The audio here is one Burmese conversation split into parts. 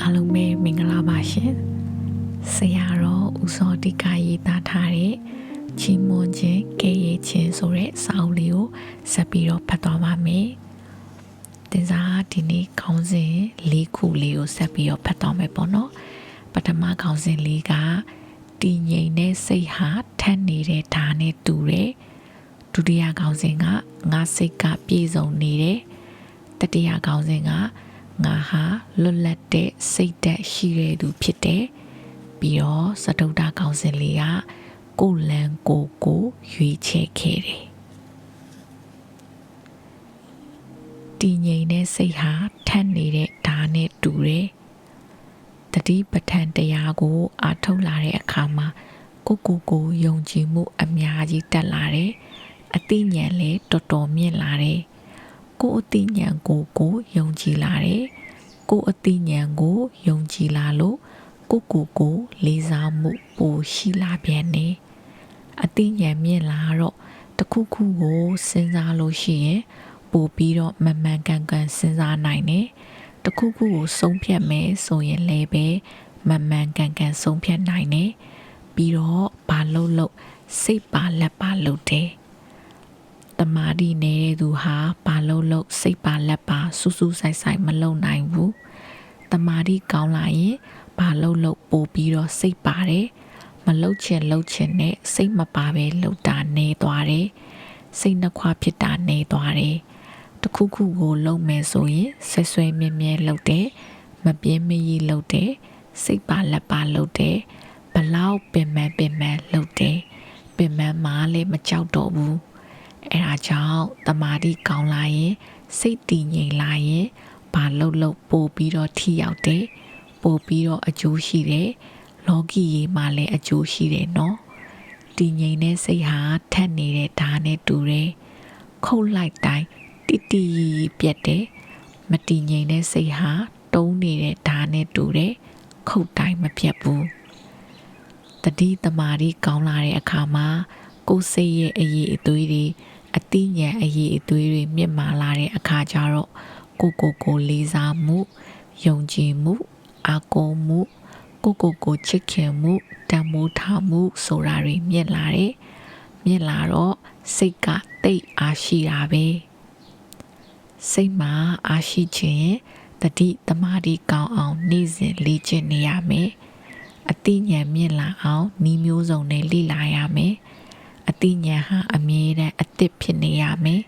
အားလုံးပဲမင်္ဂလာပါရှင်ဆရာတော်ဦးစောတိကရေးသားထားတဲ့ချီးမွမ်းခြင်းကဲ့ရဲ့ခြင်းဆိုတဲ့စာအုပ်လေးကိုဆက်ပြီးတော့ဖတ်သွားပါမယ်တင်စားဒီနေ့ခေါင်းစဉ်၄ခုလေးကိုဆက်ပြီးတော့ဖတ်သွားမယ်ပေါ့နော်ပထမခေါင်းစဉ်လေးကတည်ငြိမ်တဲ့စိတ်ဟာထက်နေတဲ့ဓာတ်နဲ့တူတယ်ဒုတိယခေါင်းစဉ်ကငါစိတ်ကပြည့်စုံနေတယ် တတိယခေါင်းစဉ်ကငါဟာလွတ်လပ်တဲ့စိတ်ဓာတ်ရှိတဲ့သူဖြစ်တယ်ပြီးတော့စတုဒ္ဓခေါင်းစဉ်လေးကကိုယ်လန်ကိုယ်ကိုရွေးချယ်ခဲ့တယ်တည်ငြိမ်တဲ့စိတ်ဟာထက်နေတဲ့ဓာတ်နဲ့တူတယ်တတိပဋ္ဌာန်တရားကိုအားထုတ်လာတဲ့အခါမှာကိုကိုကိုယုံကြည်မှု အများကြီးတက်လာတယ်အသိဉာဏ်လည်းတော်တော်မြင့်လာတယ် ကိုအသိဉာဏ်ကိုကိုယုံကြည်လာတယ်ကိုအသိဉာဏ်ကိုယုံကြည်လာလို့ကိုကိုကိုလေးစားမှုပိုရှိလာပြန်တယ်အသိဉာဏ်မြင့်လာတော့တခုခုကိုစဉ်းစားလို့ရှိရင်ပိုပြီးတော့မမှန်ကန်ကန်စဉ်းစားနိုင်တယ်တခုခုကိုဆုံးဖြတ်မယ်ဆိုရင်လည်းပဲမမှန်ကန်ကန်ဆုံးဖြတ်နိုင်တယ်ပြီးတော့ဘာလို့လို့စိတ်ပါလက်ပါလို့တယ် တမာဒီနေတဲ့သူဟာဘာလို့လို့စိတ်ပါလက်ပါစူးစူးဆိုင်ဆိုင်မလုံနိုင်ဘူးတမာဒီကောင်းလာရင်ဘာလို့လို့ပို့ပြီးတော့စိတ်ပါတယ်မလှုပ်ချင်လှုပ်ချင်နဲ့စိတ်မပါပဲလှုပ်တာနေသွားတယ်စိတ်နှခွဖြစ်တာနေသွားတယ်တခုခုကိုလုံမယ်ဆိုရင်ဆွဲဆွဲမြဲမြဲလှုပ်တယ်မပြင်းမရီလှုပ်တယ်စိတ်ပါလက်ပါလှုပ်တယ်ဘလောက်ပင်မပင်မလှုပ်တယ်ပင်မမားလည်းမကြောက်တော့ဘူး အဲဒါကြောင့်တမာတိကောင်းလာရင်စိတ်တည်ငြိမ်လာရင်ဘာလှုပ်လှုပ်ပို့ပြီးတော့ထိရောက်တယ်ပို့ပြီးတော့အကျိုးရှိတယ်လောကီရေးမှာလည်းအကျိုးရှိတယ်နော်တည်ငြိမ်တဲ့စိတ်ဟာထက်နေတဲ့ဓာတ်နဲ့တူတယ်ခုတ်လိုက်တိုင်းတိတိပြက်တယ်မတည်ငြိမ်တဲ့စိတ်ဟာတုံးနေတဲ့ဓာတ်နဲ့တူတယ်ခုတ်တိုင်းမပြတ်ဘူးတတိတမာရီကောင်းလာတဲ့အခါမှာ ကိုယ်စိတ်ရဲ့အရေးအသွေးတွေအတိညာအရေးအသွေးတွေမြင့်မာလာတဲ့အခါကျတော့ကိုကိုကိုလေးစားမှုယုံကြည်မှုအာကိုမှုကိုကိုကိုချစ်ခင်မှုတန်မိုးထားမှုဆိုတာတွေမြင့်လာတယ်မြင့်လာတော့စိတ်ကတိတ်အားရှိတာပဲစိတ်မှာအားရှိခြင်းတတိတမာတိကောင်းအောင်နေ့စဉ်လေ့ကျင့်နေရမယ်အတိညာမြင့်လာအောင်ဤမျိုးစုံနဲ့လေ့လာရမယ် အတိညာဟာအမြဲတမ်းအသစ်ဖြစ်နေရမယ်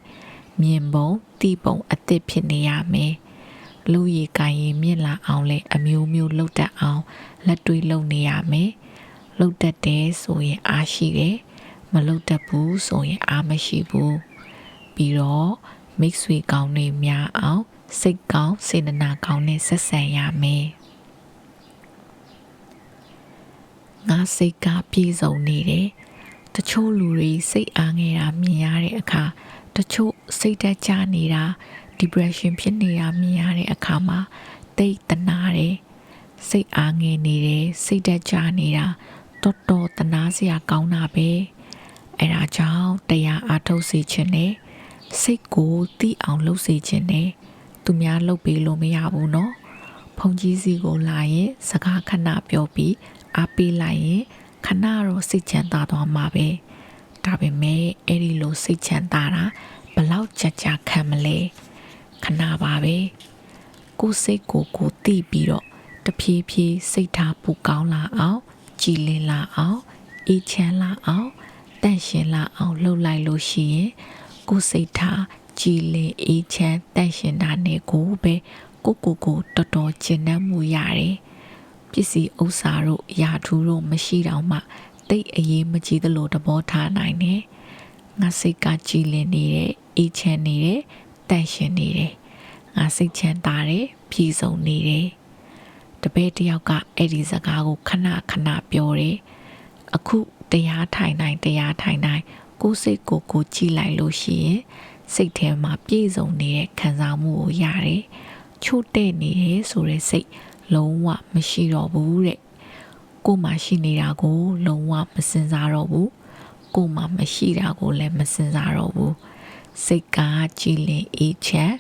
မြင်ပုံတိပုံအသစ်ဖြစ်နေရမယ်လူရည်ကိုင်ရင်မြင့်လာအောင်လဲအမျိုးမျိုးလှုပ်တတ်အောင်လက်တွေးလုပ်နေရမယ်လှုပ်တတ်တယ်ဆိုရင်အားရှိတယ်မလှုပ်တတ်ဘူးဆိုရင်အားမရှိဘူးပြီးတော့မိတ်ဆွေကောင်းတွေများအောင်စိတ်ကောင်းစေတနာကောင်းနဲ့ဆက်ဆံရမယ်ငါစိတ်ကပြေဆုံးနေတယ် တချို့လူတွေစိတ်အားငယ်တာမြင်ရတဲ့အခါတချို့စိတ်တက်ကြနေတာ depression ဖြစ်နေတာမြင်ရတဲ့အခါမှာတိတ်တနာတယ်စိတ်အားငယ်နေတယ်စိတ်တက်ကြနေတာတော်တော်တနာစရာကောင်းတာပဲအဲဒါကြောင့်တရားအားထုတ်စေခြင်းနဲ့စိတ်ကိုတိအောင်လှုပ်စေခြင်းနဲ့သူများလှုပ်ပေးလို့မရဘူးเนาะဖုန်ကြီးစီကိုလာရင်စကားခဏပြောပြီးအားပေးလိုက်ရင် ခဏတော့စိတ်ချမ်းသာသွားမှာပဲဒါပေမဲ့အဲ့ဒီလိုစိတ်ချမ်းသာတာဘလောက်ကြကြခံမလဲခဏပါပဲကိုယ်စိတ်ကိုကိုတိပြီးတော့တဖြည်းဖြည်းစိတ်ထားပူကောင်းလာအောင်ကြည်လင်လာအောင်အေးချမ်းလာအောင်တန့်ရှင်လာအောင်လှုပ်လိုက်လို့ရှိရင်ကိုယ်စိတ်ထားကြည်လင်အေးချမ်းတန့်ရှင်တာနဲ့ကိုပဲကိုကိုကိုတော်တော်ကျဉ်းနှံ့မှုရတယ် ပစ္စည်းဥစ္စာတို့ယာထူးတို့မရှိတော့မှတိတ်အေးမကြည့်သလိုသဘောထားနိုင်တယ်ငါစိတ်ကကြည်လင်နေတယ်အေးချမ်းနေတယ်တန့်ရှင်နေတယ်ငါစိတ်ချမ်းသာတယ်ဖြည့်စုံနေတယ်တပည့်တယောက်ကအဲ့ဒီစကားကိုခဏခဏပြောတယ်အခုတရားထိုင်နိုင်တရားထိုင်နိုင်ကိုယ်စိတ်ကိုကိုကြည့်လိုက်လို့ရှိရင်စိတ်ထဲမှာပြည့်စုံနေတဲ့ခံစားမှုကိုရတယ်ချို့တဲ့နေတယ်ဆိုတဲ့စိတ် လုံးဝမရှိတော့ဘူးတဲ့ကိုမှရှိနေတာကို လုံးဝမစင်စားတော့ဘူးကိုမှမရှိတာကိုလည်းမစင်စားတော့ဘူးစိတ်ကကြည်လင်အေးချမ်း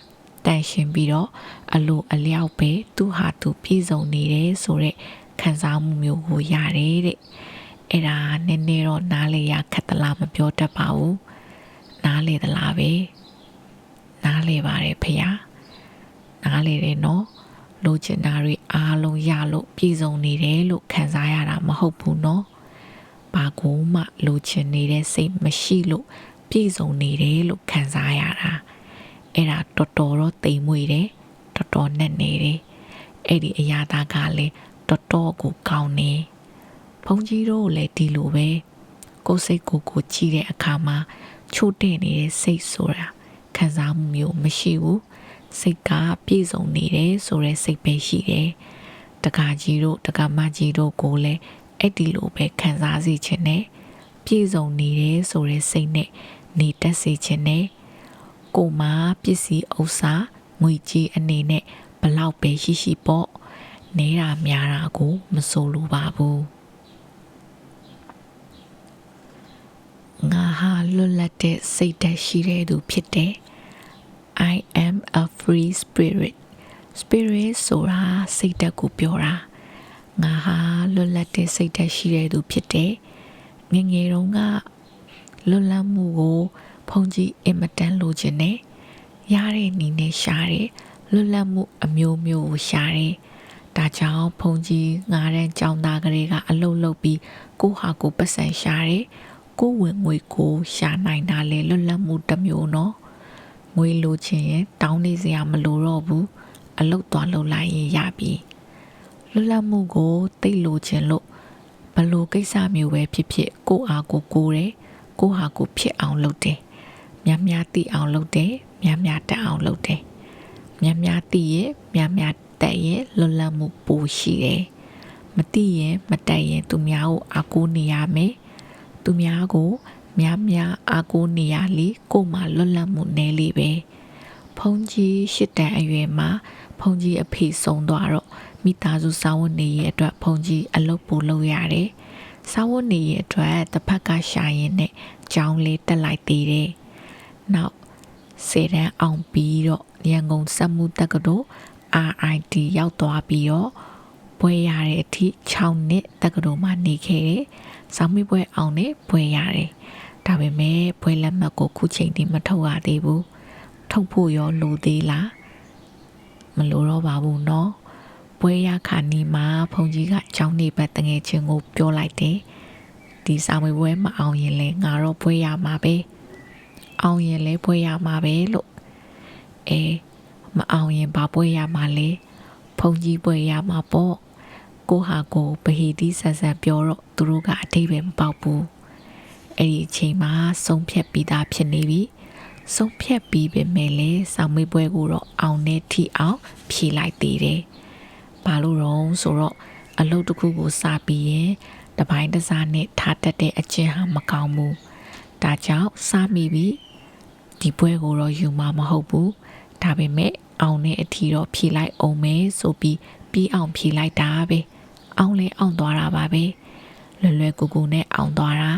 တန်ရှင်ပြီးတော့အလိုအလျောက်ပဲသူဟာသူပြည့်စုံနေတယ်ဆိုတဲ့ခံစားမှုမျိုးကိုရတယ်တဲ့အဲ့ဒါနည်းနည်းတော့နားလေရခက်သလားမပြောတတ်ပါဘူးနားလေသလားပဲနားလေပါတယ်ဖေယားနားလေတယ်နော် လိုချင်တာတွေအားလုံးရလို့ပြည့်စုံနေတယ်လို့ခံစားရတာမဟုတ်ဘူးနော်ဘာကိုမှလိုချင်နေတဲ့စိတ်မရှိလို့ပြည့်စုံနေတယ်လို့ခံစားရတာအဲ့ဒါတော်တော်တော့တိမ်မွေတယ်တော်တော်နဲ့နေတယ်အဲ့ဒီအရာသားကလည်းတော်တော်ကိုကောင်းနေဘုန်းကြီးတို့လည်းဒီလိုပဲကိုယ်စိတ်ကိုယ်ကိုကြည့်တဲ့အခါမှာချို့တဲ့နေတဲ့စိတ်ဆိုတာခံစားမှုမျိုးမရှိဘူး စိတ်ကပြည့်စုံနေတယ်ဆိုတဲ့စိတ်ပဲရှိတယ်တကာကြီးတို့တကာမကြီးတို့ကိုလည်းအဲ့ဒီလိုပဲခံစားစေခြင်းနဲ့ပြည့်စုံနေတယ်ဆိုတဲ့စိတ်နဲ့နေတတ်စေခြင်းနဲ့ကိုယ်မှာပစ္စည်းဥစ္စာငွေကြီးအနေနဲ့ဘလောက်ပဲရှိရှိပေါ့နေတာများတာကိုမဆိုလိုပါဘူးငါဟာလွတ်လပ်တဲ့စိတ်ဓာတ်ရှိတဲ့သူဖြစ်တယ် I am a free spirit spirit ဆိုတာစိတ်ဓာတ်ကိုပြောတာငါဟာလွတ်လပ်တဲ့စိတ်ဓာတ်ရှိတဲ့သူဖြစ်တယ်ငယ်ငယ်တုန်းကလွတ်လပ်မှုကိုဖုန်ကြီးအင်မတန်လိုချင်တယ်ရတဲ့နီနဲ့ရှားတယ်လွတ်လပ်မှုအမျိုးမျိုးကိုရှားတယ်ဒါကြောင့်ဖုန်ကြီးငားတဲ့ကြောင်သားကလေးကအလုတ်လုတ်ပြီးကိုဟာကိုပတ်စံရှားတယ်ကိုဝင်ငွေကိုရှာနိုင်တာလေလွတ်လပ်မှုတစ်မျိုးနော် ငွေလိုချင်ရင်တောင်းနေစရာမလိုတော့ဘူးအလုတ်သွားလုပ်လိုက်ရင်ရပြီလွတ်လပ်မှုကိုတိတ်လိုချင်လို့ဘလို့ကိစ္စမျိုးပဲဖြစ်ဖြစ်ကိုအားကိုကိုတယ်ကိုဟာကိုဖြစ်အောင်လုပ်တယ်များများသိအောင်လုပ်တယ်များများတက်အောင်လုပ်တယ်များများသိရဲ့များများတက်ရဲ့လွတ်လပ်မှုပိုရှိတယ်မသိရင်မတက်ရင်သူများကိုအားကိုးနေရမယ်သူများကို များများအားကိုးနေရလေကိုမှလွတ်လပ်မှုနည်းလေးပဲဖုန်ကြီးရှစ်တန်အရွယ်မှာဖုန်ကြီးအဖေဆုံးသွားတော့မိသားစုစာဝန်နေရဲ့အတွက်ဖုန်ကြီးအလုပ်ပို့လုပ်ရတယ်စာဝန်နေရဲ့အတွက်တစ်ဖက်ကရှာရင်နဲ့ကြောင်းလေးတက်လိုက်သေးတယ်နောက်စေတန်းအောင်ပြီးတော့ရန်ကုန်စက်မှုတက္ကသိုလ် RIT ရောက်သွားပြီးတော့ဘွဲရတဲ့အထိ6နှစ်တက္ကသိုလ်မှာနေခဲ့တယ်။ဆောင်းမိဘွဲအောင်နဲ့ဘွဲရတယ်။ ဒါပေမဲ့ဘွဲလက်မှတ်ကိုခုချိန်ထိမထုတ်ရသေးဘူး။ထုတ်ဖို့ရောလိုသေးလား။မလိုတော့ပါဘူးနော်။ဘွဲရခါနီမှာဖုန်ကြီးကအကြောင်းနေဘက်တငယ်ချင်းကိုပြောလိုက်တယ်။ဒီစာမေးပွဲမအောင်ရင်လည်းငါတော့ဘွဲရမှာပဲ။အောင်ရင်လည်းဘွဲရမှာပဲလို့အဲမအောင်ရင်ဘာပွဲရမှာလဲဖုန်ကြီးပွဲရမှာပေါ့ကိုဟာကိုဗဟီတီးဆက်ဆက်ပြောတော့သူတို့ကအတိတ်ပဲမပေါက်ဘူး အဲ့ဒီအချိန်မှာဆုံးဖြတ်ပြီးသားဖြစ်နေပြီဆုံးဖြတ်ပြီးပဲမဲ့လေဆောင်းမေးပွဲကိုတော့အောင်နေထိအောင်ဖြေလိုက်သေးတယ်ဘာလို့တော့ဆိုတော့အလုပ်တစ်ခုကိုစပြီးရင်တပိုင်းတစားနဲ့ထားတတ်တဲ့အချင်းဟာမကောင်းဘူးဒါကြောင့်စမိပြီဒီပွဲကိုတော့ယူမှာမဟုတ်ဘူးဒါပေမဲ့အောင်တဲ့အထီတော့ဖြေလိုက်အောင်မယ်ဆိုပြီးပြီးအောင်ဖြေလိုက်တာပဲအောင်လဲအောင်သွားတာပါပဲလွယ်လွယ်ကူကူနဲ့အောင်သွားတာ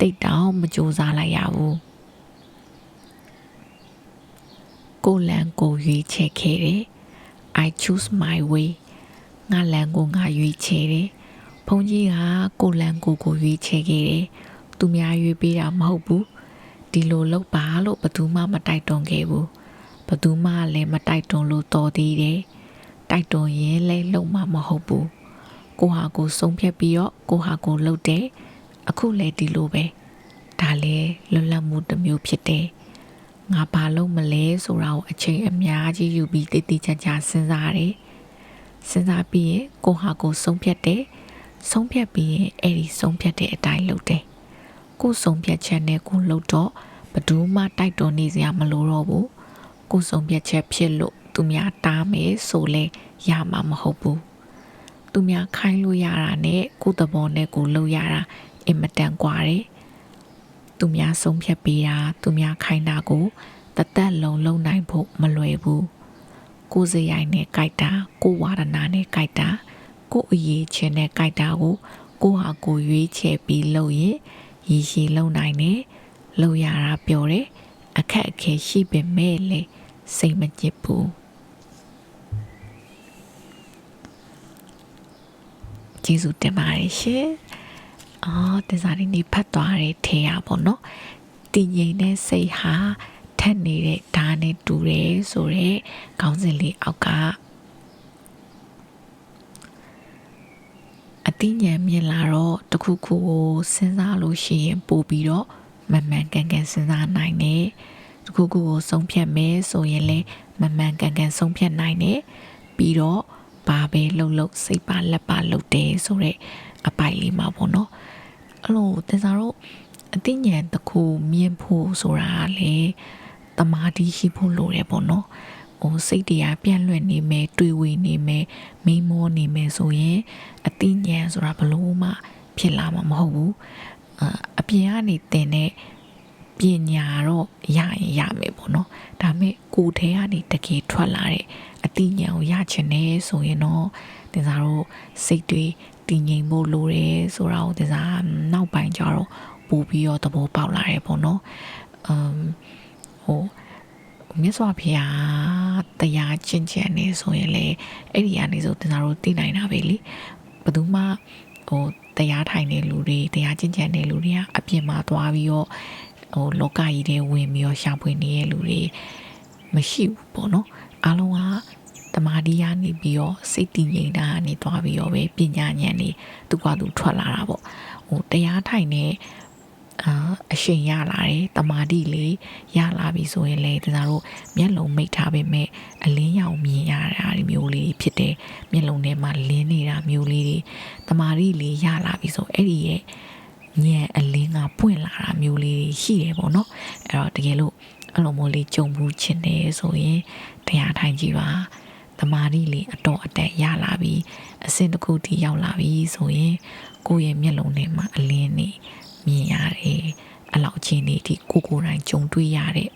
တိတ်တောင်မကြိုးစားလိုက်ရဘူးကိုလန်ကိုရွေးချယ်ခဲ့တယ် I choose my way ငါလန်ကိုငါရွေးချယ်တယ်ဘုန်းကြီးကကိုလန်ကိုကိုရွေးချယ်ခဲ့တယ်သူများရွေးပေးတာမဟုတ်ဘူးဒီလိုလုပ်ပါလို့ဘယ်သူမှမတိုက်တွန်းခဲ့ဘူးဘသူမှလည်းမတိုက်တွန်းလို့တော်သေးတယ်တိုက်တွန်းရင်လည်းလုံမှာမဟုတ်ဘူးကိုဟာကိုဆုံးဖြတ်ပြီးတော့ကိုဟာကိုလှုပ်တယ် အခုလည်းဒီလိုပဲဒါလည်းလွတ်လပ်မှုတစ်မျိုးဖြစ်တယ်ငါဘာလုပ်မလဲဆိုတာကိုအချိန်အများကြီးယူပြီးတည်တည်ချာချာစဉ်းစားတယ်စဉ်းစားပြီးရင်ကိုဟာကိုဆုံးဖြတ်တယ်ဆုံးဖြတ်ပြီးရင်အဲ့ဒီဆုံးဖြတ်တဲ့အတိုင်းလုပ်တယ်ကိုဆုံးဖြတ်ချက်နဲ့ကိုလှုပ်တော့ဘယ်သူမှတိုက်တွန်းနေစရာမလိုတော့ဘူးကိုဆုံးဖြတ်ချက်ဖြစ်လို့သူများတားမယ်ဆိုလဲရမှာမဟုတ်ဘူးသူများခိုင်းလို့ရတာနဲ့ကိုသဘောနဲ့ကိုလုပ်ရတာ အင်မတန်กว่าတယ်သူများဆုံးဖြတ်ပေးတာသူများခိုင်းတာကိုတသက်လုံးလုံနိုင်ဖို့မလွယ်ဘူးကိုစရိုက်နဲ့ကြိုက်တာကိုဝါဒနာနဲ့ကြိုက်တာကိုအရေးချင်နဲ့ကြိုက်တာကိုကိုဟာကိုရွေးချယ်ပြီးလုပ်ရင်ရည်ရှိလုံနိုင်တယ်လုံရတာပြောတယ်အခက်အခဲရှိပေမဲ့လေ စိတ်မကြစ်ဘူးကျေးဇူးတင်ပါတယ်ရှင် အော်တင်စားလေးနေဖတ်သွားတယ်ထေရပေါ့နော်တည်ငြိမ်တဲ့စိတ်ဟာထက်နေတဲ့ဓာတ်နဲ့တူတယ်ဆိုတော့ခေါင်းစဉ်လေးအောက်ကအတိညာဉ်မြင်လာတော့တခုခုကိုစဉ်းစားလို့ရှိရင်ပို့ပြီးတော့မမှန်ကန်ကန်စဉ်းစားနိုင်တယ်တခုခုကိုဆုံးဖြတ်မယ်ဆိုရင်လည်းမမှန်ကန်ကန်ဆုံးဖြတ်နိုင်တယ်ပြီးတော့ဘာပဲလှုပ်လှုပ်စိတ်ပါလက်ပါလှုပ်တယ်ဆိုတော့အပိုက်လေးမှာပေါ့နော် အဲ့လိုတင်စားတော့အသိဉာဏ်တစ်ခုမြင်ဖို့ဆိုတာလေတမာတိရှိဖို့လိုတယ်ပေါ့နော်ဟိုစိတ်တရားပြန့်လွင့်နေမယ်တွေးဝေနေမယ်မိမောနေမယ်ဆိုရင်အသိဉာဏ်ဆိုတာဘလို့မှဖြစ်လာမှာမဟုတ်ဘူးအပြင်ကနေတင်တဲ့ပညာတော့ရရင်ရမယ်ပေါ့နော်ဒါပေမဲ့ကိုယ်ထဲကနေတကယ်ထွက်လာတဲ့အသိဉာဏ်ကိုရချင်တယ်ဆိုရင်တော့တင်စားတို့စိတ်တွေ တည်ငြိမ်ဖို့လိုတယ်ဆိုတာကိုတင်စားနောက်ပိုင်းကျတော့ပို့ပြီးတော့သဘောပေါက်လာတယ်ပေါ့နော်အမ်ဟိုမြတ်စွာဘုရားတရားကျင့်ကြံနေဆိုရင်လေအဲ့ဒီကနေဆိုတင်စားတို့သိနိုင်တာပဲလေဘယ်သူမှဟိုတရားထိုင်တဲ့လူတွေတရားကျင့်ကြံတဲ့လူတွေကအပြင်မှာသွားပြီးတော့ဟိုလောကကြီးတွေဝင်ပြီးတော့ရှာဖွေနေတဲ့လူတွေမရှိဘူးပေါ့နော်အားလုံးက တမာဒီယာနေပြီးတော့စိတ်တည်ငြိမ်တာနေသွားပြီးတော့ပဲပညာဉာဏ်နေသူကသူထွက်လာတာပေါ့ဟိုတရားထိုင်တဲ့အာအရှင်ရလာတယ်တမာတိလေးရလာပြီဆိုရင်လေတစားတို့မျက်လုံးမိတ်ထားပေမဲ့အလင်းရောင်မြင်ရတာဒီမျိုးလေးဖြစ်တယ်မျက်လုံးထဲမှာလင်းနေတာမျိုးလေးတွေတမာတိလေးရလာပြီဆိုအဲ့ဒီရဲ့ညံအလင်းကပွင့်လာတာမျိုးလေးရှိတယ်ပေါ့နော်အဲ့တော့တကယ်လို့အဲ့လိုမျိုးလေးကြုံဘူးချင်တယ်ဆိုရင်တရားထိုင်ကြည့်ပါ တမာတိလေးအတော်အတက်ရလာပြီအစင်တစ်ခုထိရောက်လာပြီဆိုရင်ကိုယ့်ရဲ့မျက်လုံးထဲမှာအလင်းနေမြင်ရတယ်အလောက်အခြေအနေထိကိုကိုယ်တိုင်ကြုံတွေ့ရတဲ့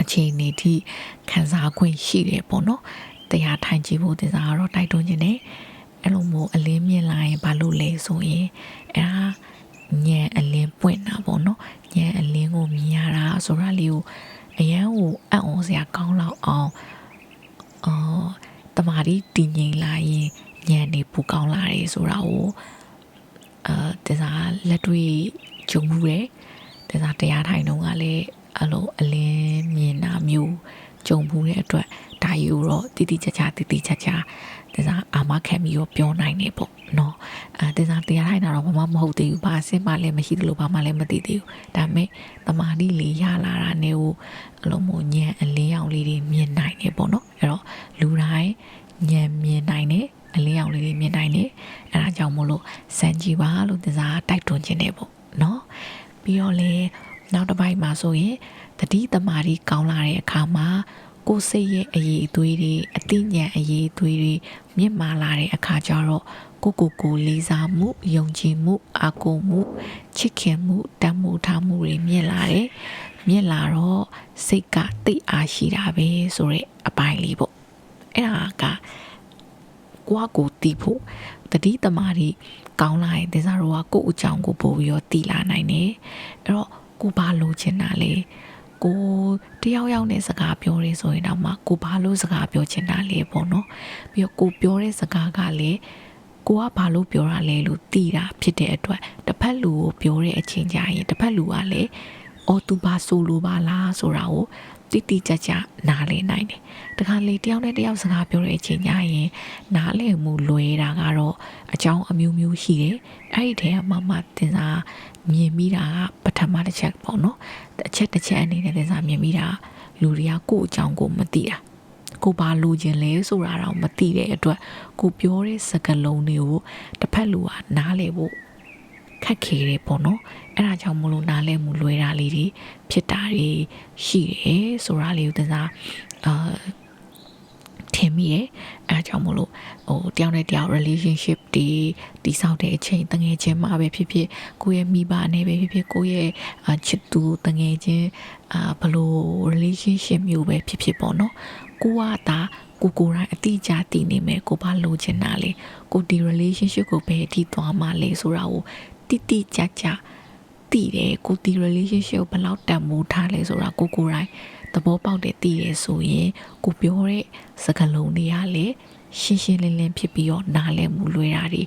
အခြေအနေထိခံစား권ရှိတယ်ပေါ့နော်တရားထိုင်ကြည့်ဖို့တင်စားတော့တိုက်တွန်းခြင်းနဲ့အဲ့လိုမျိုးအလင်းမြင်လာရင်ဘာလို့လဲဆိုရင်အဲ့ဒါညံအလင်းပွင့်တာပေါ့နော်ညံအလင်းကိုမြင်ရတာဆိုတာလေးကိုအရန်ကိုအံ့ဩစရာကောင်းလောက်အောင် အော်တမာရီတည်ငြိမ်လာရင်ညံနေပူကောင်းလာတယ်ဆိုတာကိုအာတစားလက်တွေ့ဂျုံမှုတယ်တစားတရားထိုင်တော့ကလည်းအဲ့လိုအလင်းမြင်တာမျိုးဂျုံမှုတဲ့အတွက်ဒါယူတော့တိတိကျကျတိတိကျကျ တစားအာမခံပြီးတော့ပြောနိုင်နေပေါ့နော်အဲတစားတရားထိုင်တာတော့ဘာမှမဟုတ်သေးဘူးဘာအစ်မှလည်းမရှိသလိုဘာမှလည်းမသိသေးဘူးဒါပေမဲ့တမာတိလေးရလာတာနဲ့ကိုအလုံးမညံအလင်းရောင်လေးတွေမြင်နိုင်နေပေါ့နော်အဲ့တော့လူတိုင်းညံမြင်နိုင်တယ်အလင်းရောင်လေးတွေမြင်နိုင်တယ်အဲဒါကြောင့်မို့လို့စံကြည့်ပါလို့တစားတိုက်တွန်းခြင်းတယ်ပေါ့နော်ပြီးတော့လေနောက်တစ်ပိုင်းမှာဆိုရင်တတိတမာရီကောင်းလာတဲ့အခါမှာ ကိုယ်စိတ်ရဲ့အရေးအသွေးတွေအသိဉာဏ်အရေးအသွေးတွေမြင့်မာလာတဲ့အခါကျတော့ကိုကိုကိုလေးစားမှုယုံကြည်မှုအာကိုမှုချစ်ခင်မှုတတ်မှုထားမှုတွေမြင့်လာတယ်မြင့်လာတော့စိတ်ကတိတ်အားရှိတာပဲဆိုတဲ့အပိုင်းလေးပေါ့အဲ့ဒါကကိုကကိုတီးဖို့တတိတမာတွေကောင်းလာရင်သစားတို့ကကို့အကြောင်းကိုပို့ပြီးတော့တီးလာနိုင်တယ်အဲ့တော့ကိုဘာလိုချင်တာလဲ ကိုတယောက်ယောက်နဲ့စကားပြောရဲဆိုရင်တော့မှကိုဘာလို့စကားပြောချင်တာလဲပေါ့နော်ပြီးတော့ကိုပြောတဲ့စကားကလည်းကိုကဘာလို့ပြောတာလဲလို့သိတာဖြစ်တဲ့အတွက်တစ်ဖက်လူကိုပြောတဲ့အချိန်ကြရင်တစ်ဖက်လူကလည်းအော်သူဘာဆိုလိုပါလားဆိုတာကို တိတိကျကျနားလည်နိုင်တယ်။တခါလေတယောက်နဲ့တယောက်စကားပြောတဲ့အချိန်ညရင်နားလည်မှုလွယ်တာကတော့အကြောင်းအမျိုးမျိုးရှိတယ်။အဲ့ဒီထဲကမမတင်စားမြင်မိတာကပထမတစ်ချက်ပေါ့နော်။တစ်ချက်တစ်ချက်အနေနဲ့တင်စားမြင်မိတာလူတွေကကိုယ့်အကြောင်းကိုမသိတာ။ကိုဘာလိုချင်လဲဆိုတာတော့မသိတဲ့အတွက်ကိုပြောတဲ့စကားလုံးတွေကိုတစ်ဖက်လူကနားလည်ဖို့ခက်ခဲတယ်ပေါ့နော် အဲ့ဒါကြောင့်မလို့နားလဲမှုလွယ်တာလေးတွေဖြစ်တာတွေရှိတယ်ဆိုတာလေးကိုသစားအာထင်မိတယ်အဲအကြောင်းမလို့ဟိုတယောက်နဲ့တယောက် relationship တွေတည်ဆောက်တဲ့အချိန်တငယ်ချင်းမှာပဲဖြစ်ဖြစ်ကိုယ့်ရဲ့မိဘနဲ့ပဲဖြစ်ဖြစ်ကိုယ့်ရဲ့ချစ်သူတငယ်ချင်းအာဘလို့ relationship မျိုးပဲဖြစ်ဖြစ်ပေါ့နော်ကိုကဒါကိုကိုရိုင်းအတိအကျတည်နေမယ်ကိုဘာလိုချင်တာလဲကိုဒီ relationship ကိုဘယ်အထိသွားမှလဲဆိုတာကိုတိတိကျကျ တည်တယ်ကိုဒီ relationship ကိုဘယ်လောက်တန်ဖိုးထားလဲဆိုတာကိုကိုရိုင်းတသဘောပေါက်တယ်သိတယ်ဆိုရင်ကိုပြောတဲ့စကားလုံးတွေကလည်းရှင်းရှင်းလင်းလင်းဖြစ်ပြီးတော့နားလည်မှုလွယ်တာတွေ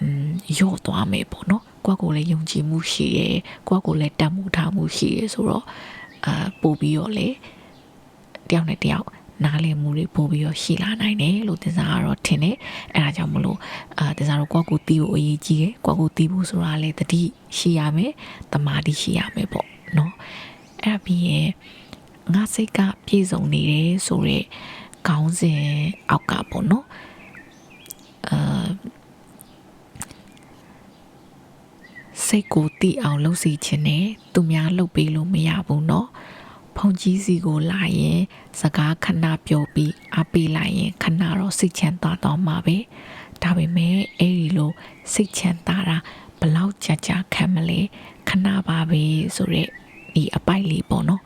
อืมရော့သွားမယ်ပေါ့နော်ကိုယ့်ကိုယ်လည်းယုံကြည်မှုရှိတယ်ကိုယ့်ကိုယ်လည်းတတ်မှုထားမှုရှိတယ်ဆိုတော့အာပို့ပြီးတော့လေတယောက်နဲ့တယောက် နားလည်မှုတွေပို့ပြီးတော့ရှိလာနိုင်တယ်လို့တင်စားကတော့ထင်တယ်အဲဒါကြောင့်မလို့အာတင်စားတော့ကိုယ့်ကိုယ်တီးဖို့အရေးကြီးတယ်ကိုယ့်ကိုယ်တီးဖို့ဆိုတာလည်းတတိရှိရမယ်တမာတိရှိရမယ်ပေါ့နော်အဲ့ဒါပြီးရင်ငါစိတ်ကပြေဆုံးနေတယ်ဆိုတော့ခေါင်းစဉ်အောက်ကပေါ့နော်အာစိတ်ကိုတိအောင်လှုပ်စီခြင်းနဲ့သူများလှုပ်ပေးလို့မရဘူးเนาะ ဖုန်ကြီးစီကိုလာရင်စကားခဏပြောပြီးအားပေးလိုက်ရင်ခဏတော့စိတ်ချမ်းသာတော့မှာပဲဒါပေမဲ့အဲ့ဒီလိုစိတ်ချမ်းသာတာဘလောက်ကြာကြာခံမလဲခဏပါပဲဆိုရက်ဒီအပိုက်လေးပေါ့နော်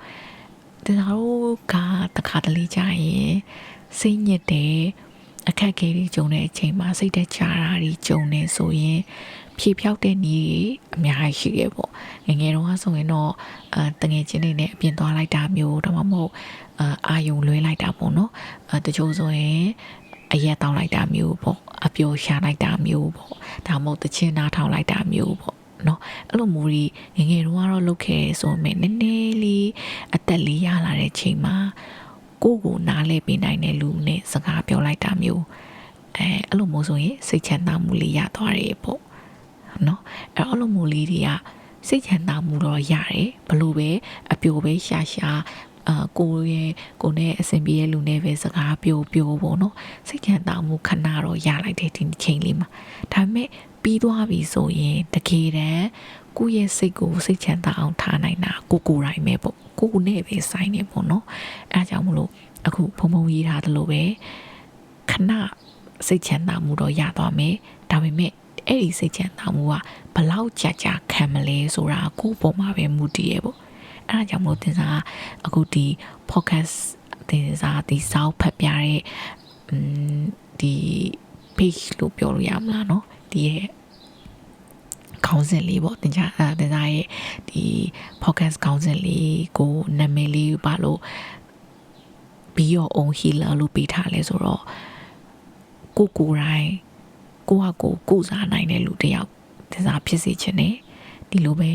ဒါတို့ကတခါတလေကြာရင်စိတ်ညစ်တယ်အခက်အခဲတွေကြုံတဲ့အချိန်မှာစိတ်တက်ကြတာတွေကြုံနေဆိုရင် ဖြေဖြောက်တဲ့နေအများကြီးရှိရပေါ့ငယ်ငယ်တုန်းကဆိုရင်တော့အဲတငယ်ချင်းတွေနဲ့အပြင်သွားလိုက်တာမျိုးဒါမှမဟုတ်အာအာယုံလွဲလိုက်တာပေါ့နော်အဲတချို့ဆိုရင်အရက်တောင်းလိုက်တာမျိုးပေါ့အပျော်ရှာလိုက်တာမျိုးပေါ့ဒါမှမဟုတ်တချင်းနားထောင်လိုက်တာမျိုးပေါ့နော်အဲ့လိုမျိုးကြီးငငယ်တုန်းကတော့လုပ်ခဲ့ဆိုပေမဲ့နည်းနည်းလေးအသက်လေးရလာတဲ့ချိန်မှာကိုယ့်ကိုနားလဲပေးနိုင်တဲ့လူနဲ့စကားပြောလိုက်တာမျိုးအဲအဲ့လိုမျိုးဆိုရင်စိတ်ချမ်းသာမှုလေးရသွားတယ်ပေါ့ နော်အဲ့အဲ့လိုမျိုးလေးတွေကစိတ်ချမ်းသာမှုတော့ရတယ်ဘလို့ပဲအပြိုပဲရှာရှာအာကိုရဲ့ကိုနဲ့အဆင်ပြေတဲ့လူနဲ့ပဲစကားပြောပြောပေါ့နော်စိတ်ချမ်းသာမှုခဏတော့ရလိုက်တဲ့ဒီချိန်လေးမှာဒါပေမဲ့ပြီးသွားပြီဆိုရင်တကယ်တမ်းကိုယ့်ရဲ့စိတ်ကိုစိတ်ချမ်းသာအောင်ထားနိုင်တာကိုကိုယ်တိုင်ပဲပေါ့ကိုကိုနဲ့ပဲဆိုင်နေပေါ့နော်အဲအကြောင်းမလို့အခုဖုံဖုံရေးထားသလိုပဲခဏစိတ်ချမ်းသာမှုတော့ရသွားမယ်ဒါပေမဲ့ အဲ့ဒီစိတ်ချမ်းသာမှုကဘလောက်ကြာကြာခံမလဲဆိုတာကိုယ့်ပေါ်မှာပဲမူတည်ရပေါ့အဲဒါကြောင့်မလို့တင်စားအခုဒီ podcast တင်စားဒီစောက်ဖတ်ပြတဲ့อืมဒီ page လို့ပြောလို့ရမလားเนาะဒီရဲ့ခေါင်းစဉ်လေးပေါ့တင်ကြအဲတင်စားရဲ့ဒီ podcast ခေါင်းစဉ်လေးကိုနာမည်လေးပါလို့ be your own healer လို့ပေးထားလဲဆိုတော့ကိုကိုယ်တိုင် ကိုကကိုကုစားနိုင်တဲ့လူတယောက်တစားဖြစ်စေချင်တယ်ဒီလိုပဲ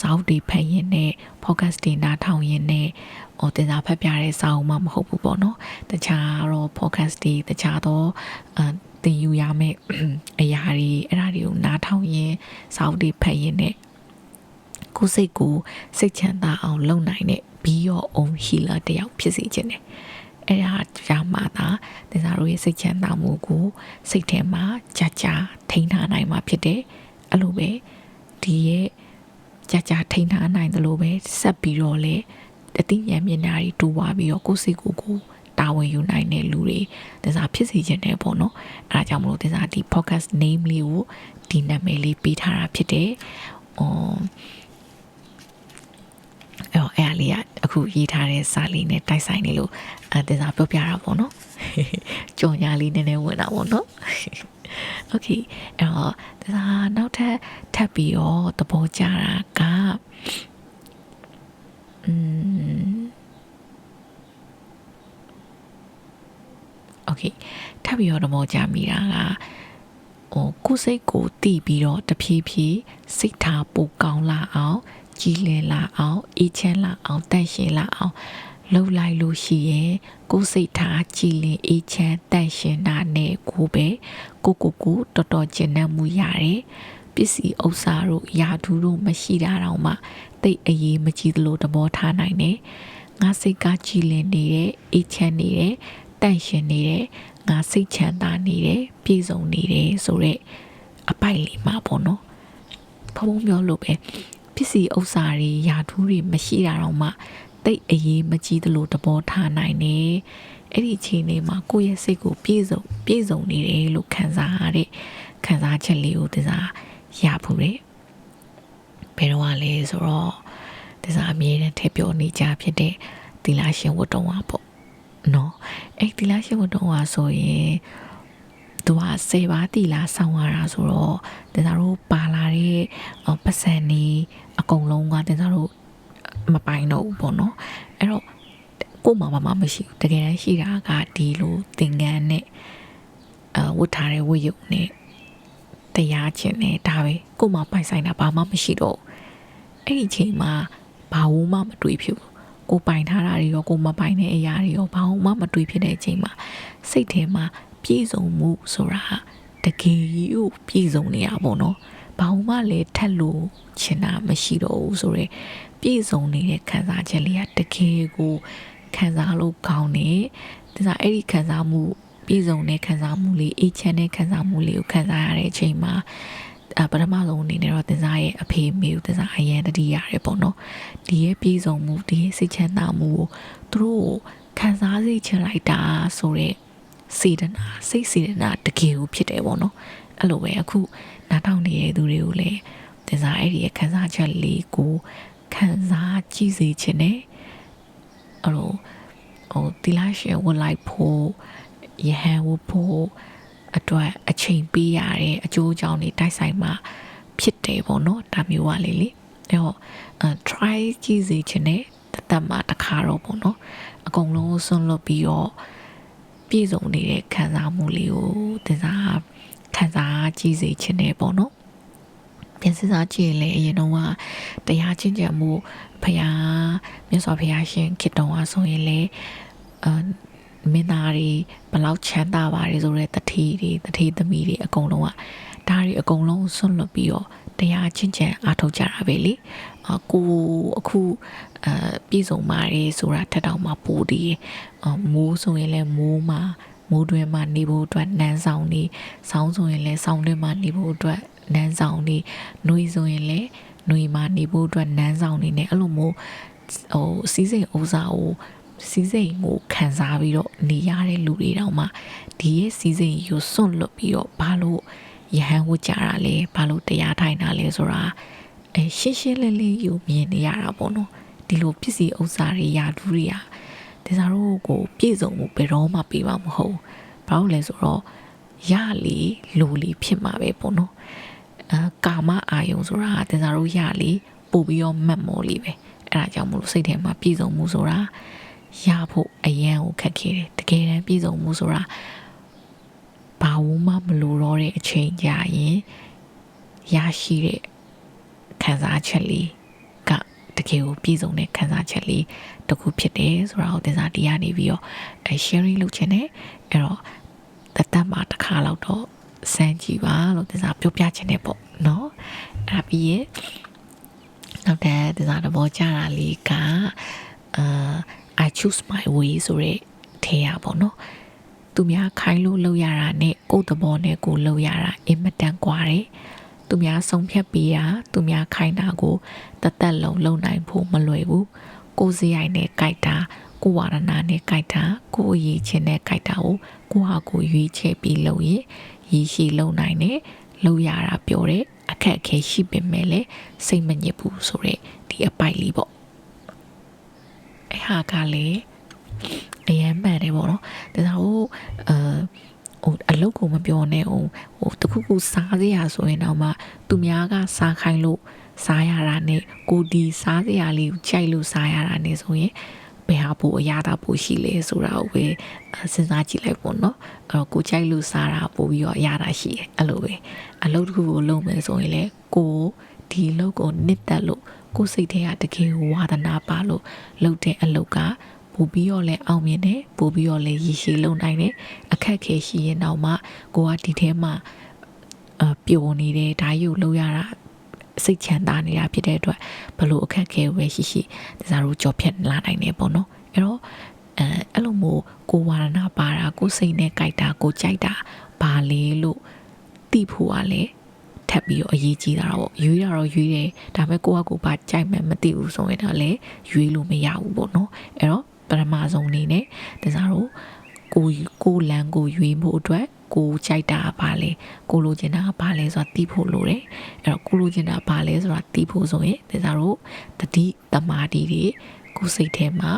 စောက်တွေဖတ်ရင်နဲ့ podcast တွေနားထောင်ရင်နဲ့ဟိုတင်စားဖတ်ပြတဲ့စာအုပ်မှမဟုတ်ဘူးပေါ့နော်တခြားတော့ podcast တွေတခြားတော့အတင်ယူရမယ့်အရာတွေအဲ့ဒါတွေကိုနားထောင်ရင်စာအုပ်တွေဖတ်ရင်နဲ့ကိုယ်စိတ်ကိုစိတ်ချမ်းသာအောင်လုပ်နိုင်တဲ့ be your own healer တယောက်ဖြစ်စေချင်တယ် အဲ့ဒါကြာမှသာတင်စားတို့ရဲ့စိတ်ချမ်းသာမှုကိုစိတ်ထဲမှာကြာကြာထိန်းထားနိုင်မှာဖြစ်တယ်အဲ့လိုပဲဒီရဲ့ကြာကြာထိန်းထားနိုင်တယ်လို့ပဲဆက်ပြီးတော့လေအသိဉာဏ်မျက်နှာတွေတူသွားပြီးတော့ကိုယ်စိတ်ကိုကိုတာဝန်ယူနိုင်တဲ့လူတွေတင်စားဖြစ်စေခြင်းတယ်ပေါ့နော်အဲဒါကြောင့်မလို့တင်စားဒီ podcast name လေးကိုဒီနာမည်လေးပေးထားတာဖြစ်တယ်။အော် အဲ့တော့အဲ့အလေးကအခုရေးထားတဲ့စာလေးနဲ့တိုက်ဆိုင်နေလို့အဲတင်စားပြောပြတာပေါ့နော်။ကြော်ညာလေးနည်းနည်းဝင်တာပေါ့နော်။ Okay အဲ့တော့တင်စားနောက်ထပ်ထပ်ပြီးတော့သဘောကျတာကอืม Okay ထပ်ပြီးတော့သဘောကျမိတာကဟိုကိုယ်စိတ်ကိုတီးပြီးတော့တဖြည်းဖြည်းစိတ်ထားပိုကောင်းလာအောင် ကြည်လင်လာအောင်အေးချမ်းလာအောင်တန့်ရှင်းလာအောင်လှုပ်လိုက်လို့ရှိရင်ကိုယ်စိတ်ထားကြည်လင်အေးချမ်းတန့်ရှင်းတာနဲ့ကိုပဲကိုကိုကိုတော်တော်ကျဉ်းနှံ့မှုရတယ်ပစ္စည်းဥစ္စာတို့ယာထူးတို့မရှိတာတော့မှတိတ်အေးမကြည့်သလိုသဘောထားနိုင်တယ်ငါစိတ်ကကြည်လင်နေတယ်အေးချမ်းနေတယ်တန့်ရှင်းနေတယ်ငါစိတ်ချမ်းသာနေတယ်ပြည့်စုံနေတယ်ဆိုတော့အပိုက်လေးမှာပေါ့နော်ဖုံဖုံပြောလို့ပဲ ပစ္စည်းဥစ္စာတွေယာထူးတွေမရှိတာတော့မှတိတ်အေးမကြီးသလိုသဘောထားနိုင်တယ်အဲ့ဒီချိန်လေးမှာကိုယ့်ရဲ့စိတ်ကိုပြည့်စုံပြည့်စုံနေတယ်လို့ခံစားရတဲ့ခံစားချက်လေးကိုတစားရဖို့တယ်ဘယ်တော့လဲဆိုတော့တစားအမြဲတမ်းထည့်ပြောနေကြဖြစ်တဲ့သီလရှင်ဝတ္တုံဝါပေါ့နော်အဲ့ဒီလားရှိမတော့ဟာဆိုရင်သူကစေပါတီလာဆောင်းရတာဆိုတော့တင်သားတို့ပါလာတဲ့ပတ်စံနေ အကုန်လုံးကတင်သားတို့မပိုင်တော့ဘူးပေါ့နော်အဲ့တော့ကို့မှာဘာမှမရှိဘူးတကယ်တမ်းရှိတာကဒီလိုသင်္ကန်းနဲ့အဝတ်ထားတဲ့ဝတ်ရုပ်နဲ့တရားချင်းနဲ့ဒါပဲကို့မှာပိုင်ဆိုင်တာဘာမှမရှိတော့ဘူးအဲ့ဒီချိန်မှာဘာဝမှမတွေးဖြစ်ဘူးကိုပိုင်ထားတာတွေရောကိုမပိုင်တဲ့အရာတွေရောဘာမှမတွေးဖြစ်တဲ့အချိန်မှာစိတ်ထဲမှာပြည့်စုံမှုဆိုတာတကယ်ကြီးကိုပြည့်စုံနေတာပေါ့နော် ဘာမှလည်းထက်လို့ချင်တာမရှိတော့ဘူးဆိုတော့ပြည့်စုံနေတဲ့ခံစားချက်လေးကတကယ်ကိုခံစားလို့ကောင်းတယ်ဒါဆိုအဲ့ဒီခံစားမှုပြည့်စုံတဲ့ခံစားမှုလေးအေးချမ်းတဲ့ခံစားမှုလေးကိုခံစားရတဲ့အချိန်မှာအပထမဆုံးအနေနဲ့တော့တင်စားရဲ့အဖေမေကိုတင်စားအရင်တတိရတယ်ပေါ့နော်ဒီရဲ့ပြည်စုံမှုဒီရဲ့စိတ်ချမ်းသာမှုကိုသူတို့ခံစားစေချင်လိုက်တာဆိုတော့စေတနာစိတ်စေတနာတကယ်ကိုဖြစ်တယ်ပေါ့နော်အဲ့လိုပဲအခု နားထောင်နေတဲ့သူတွေကိုလည်းတင်စားအဲ့ဒီရဲ့ခံစားချက်လေးကိုခံစားကြည့်စေချင်တယ်အဲ့လိုဟိုတီလာရှယ်ဝင်လိုက်ဖို့ယဟန်ဝဖို့အတွက်အချိန်ပေးရတဲ့အကျိုးအကြောင်းတွေတိုက်ဆိုင်မှဖြစ်တယ်ပေါ့နော်ဒါမျိုးကလေလေအဲ့တော့ try ကြည့်စေချင်တဲ့တသက်မှာတခါတော့ပေါ့နော်အကုန်လုံးဆွန့်လွတ်ပြီးတော့ပြည့်စုံနေတဲ့ခံစားမှုလေးကိုသင်စား ခံစားကြည့်စေချင်တယ်ပေါ့နော်ပြန်စစားကြည့်ရင်လည်းအရင်တော့ကတရားချင်းကြံမှုဖရာမြတ်စွာဘုရားရှင်ခေတ္တတော်ဆိုရင်လည်းအမင်းသားတွေဘလောက်ချမ်းသာပါတယ်ဆိုတဲ့တတိတွေတတိသမီးတွေအကုန်လုံးကဒါတွေအကုန်လုံးဆွန့်လွတ်ပြီးတော့တရားချင်းချံအားထုတ်ကြတာပဲလေအကိုအခုအပြည်စုံပါတယ်ဆိုတာထက်တောင်မှပိုတည်မိုးဆိုရင်လည်းမိုးမှာ မိုးတွင်မှာနေဖို့အတွက်နန်းဆောင်နေဆောင်းဆိုရင်လည်းဆောင်းတွင်မှာနေဖို့အတွက်နန်းဆောင်နေနှွေဆိုရင်လည်းနှွေမှာနေဖို့အတွက်နန်းဆောင်နေနဲ့အဲ့လိုမျိုးဟိုစီးစိမ်ဥစားကိုစီးစိမ်ကိုခံစားပြီးတော့နေရတဲ့လူတွေတောင်မှဒီရဲ့စီးစိမ်ကိုစွန့်လွတ်ပြီးတော့ဘာလို့ယဟန်ဝတ်ကြတာလဲဘာလို့တရားထိုင်တာလဲဆိုတာအဲရှင်းရှင်းလင်းလင်းယူမြင်နေရတာပေါ့နော်ဒီလိုပစ္စည်းဥစ္စာတွေယာတူးတွေက တစားတို့ကိုပြည့်စုံမှုဘယ်တော့မှပေးမှာမဟုတ်ဘာလို့လဲဆိုတော့ရလေလူလီဖြစ်မှာပဲပေါ့နော်အာကာမအာယုံဆိုတာတစားတို့ရလေပို့ပြီးတော့မှတ်မော်လေးပဲအဲ့ဒါကြောင့်မလို့စိတ်ထဲမှာပြည့်စုံမှုဆိုတာရဖို့အရန်ကိုခက်ခဲတယ်တကယ်တမ်းပြည့်စုံမှုဆိုတာဘာဝမှမလိုတော့တဲ့အချိန်ကြာရင်ရရှိတဲ့ခံစားချက်လေး ကတကယ်ကိုပြည့်စုံတဲ့ခံစားချက်လေးတခုဖြစ်တယ်ဆိုတာကိုတင်စားတရားနေပြီးတော့အဲ sharing လုပ်ချင်တယ်အဲ့တော့တသက်မှာတစ်ခါလောက်တော့စမ်းကြည့်ပါလို့တင်စားပြောပြချင်တယ်ပေါ့နော်အဲ့ဒါပြီးရင်နောက်တဲ့တင်စားတဘောကြတာလေးကအာ I choose my way ဆိုတဲ့ထဲရပေါ့နော်သူများခိုင်းလို့လုပ်ရတာနဲ့ကိုယ့်သဘောနဲ့ကိုယ်လုပ်ရတာအင်မတန်ကွာတယ် သူများဆုံးဖြတ်ပေးတာသူများခိုင်းတာကိုတသက်လုံးလုပ်နိုင်ဖို့မလွယ်ဘူးကိုယ်စရိုက်နဲ့ကြိုက်တာကိုဝါရနာနဲ့ကြိုက်တာကိုအရေးချင်းနဲ့ကြိုက်တာကိုကိုဟာကိုရွေးချယ်ပြီးလုပ်ရင်ရည်ရှိလုပ်နိုင်တယ်လုပ်ရတာပြောတယ်အခက်အခဲရှိပေမဲ့လည်းစိတ်မညစ်ဘူးဆိုတော့ဒီအပိုက်လေးပေါ့အဲ့ဟာကလည်းအရန်မှန်တယ်ပေါ့နော်ဒါဆိုဟိုအာ ဟိုအလုတ်ကိုမပြောနဲ့ဟိုဟိုတခုခုစားစရာဆိုရင်တော့မှသူများကစားခိုင်းလို့စားရတာနဲ့ကိုဒီစားစရာလေးကိုကြိုက်လို့စားရတာနဲ့ဆိုရင်ဘယ်ဟာပိုအရာတာပိုရှိလဲဆိုတာကိုပဲစဉ်းစားကြည့်လိုက်ပေါ့နော်အဲ့တော့ကိုကြိုက်လို့စားတာပိုပြီးတော့အရာတာရှိတယ်အဲ့လိုပဲအလုပ်တစ်ခုကိုလုပ်မယ်ဆိုရင်လေကိုဒီလုပ်ကိုနှစ်သက်လို့ကိုစိတ်ထဲကတကယ်ဝါသနာပါလို့လုပ်တဲ့အလုပ်က ပို့ပြီးတော့လဲအောင်မြင်တယ်ပို့ပြီးတော့လဲရည်ရှိလုံနိုင်တယ်အခက်ခဲရှိရင်တော့မှကိုကဒီထဲမှာအပျော်နေတယ်ဒါယူလို့ရတာစိတ်ချမ်းသာနေတာဖြစ်တဲ့အတွက်ဘလို့အခက်ခဲပဲရှိရှိတစားတို့ကြော်ဖြတ်လာနိုင်တယ်ပေါ့နော်အဲ့တော့အဲအဲ့လိုမျိုးကိုဝါရဏပါတာကိုစိတ်နဲ့ကြိုက်တာကိုကြိုက်တာဘာလေလို့သိဖို့ကလည်းထပ်ပြီးတော့အရေးကြီးတာတော့ရွေးတာတော့ရွေးတယ်ဒါပေမဲ့ကိုကကိုပါကြိုက်မှမသိဘူးဆိုရင်တော့လည်းရွေးလို့မရဘူးပေါ့နော်အဲ့တော့ ပထမဆုံးအနေနဲ့တစားတို့ကိုကိုလန်ကိုရွေးဖို့အတွက်ကိုကြိုက်တာဘာလဲကိုလိုချင်တာဘာလဲဆိုတာသိဖို့လိုတယ်အဲ့တော့ကိုလိုချင်တာဘာလဲဆိုတာသိဖို့ဆိုရင်တစားတို့တတိတမာတိတွေကိုစိတ်ထဲမှာ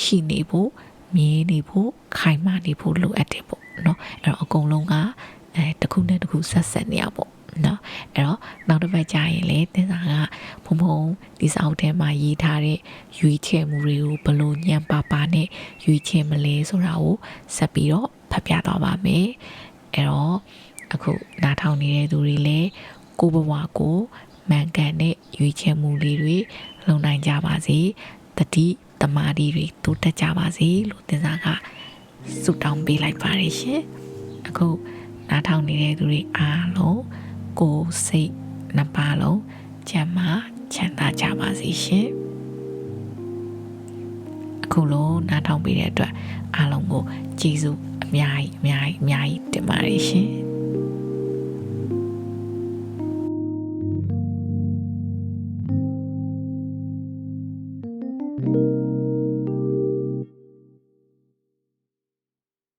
ရှိနေဖို့မြင်နေဖို့ခိုင်မာနေဖို့လိုအပ်တယ်ပေါ့နော်အဲ့တော့အကုန်လုံးကအဲတစ်ခုနဲ့တစ်ခုဆက်ဆက်နေရပေါ့ နော်အဲ့တော့နောက်တစ်ပတ်ကြာရင်လေတင်စာကဖုံဖုံဒီစာအုပ်ထဲမှာရေးထားတဲ့ရွေးချယ်မှုတွေကိုဘလို့ညံပါပါနဲ့ရွေးချယ်မလဲဆိုတာကိုဆက်ပြီးတော့ဖတ်ပြသွားပါမယ်အဲ့တော့အခုနားထောင်နေတဲ့သူတွေလည်းကိုယ့်ဘဝကိုမှန်ကန်တဲ့ရွေးချယ်မှုလေးတွေလုပ်နိုင်ကြပါစေတတိတမာတိတွေတိုးတက်ကြပါစေလို့တင်စာကဆုတောင်းပေးလိုက်ပါတယ်ရှင်အခုနားထောင်နေတဲ့သူတွေအားလုံး ကိုယ်စိတ်နှစ်ပါးလုံးချမ်းသာချမ်းသာကြပါစေရှင်အခုလုံးနားထောင်ပေးတဲ့အတွက်အားလုံးကိုကျေးဇူးအများကြီးအများကြီးအများကြီးတင်ပါတယ်ရှင်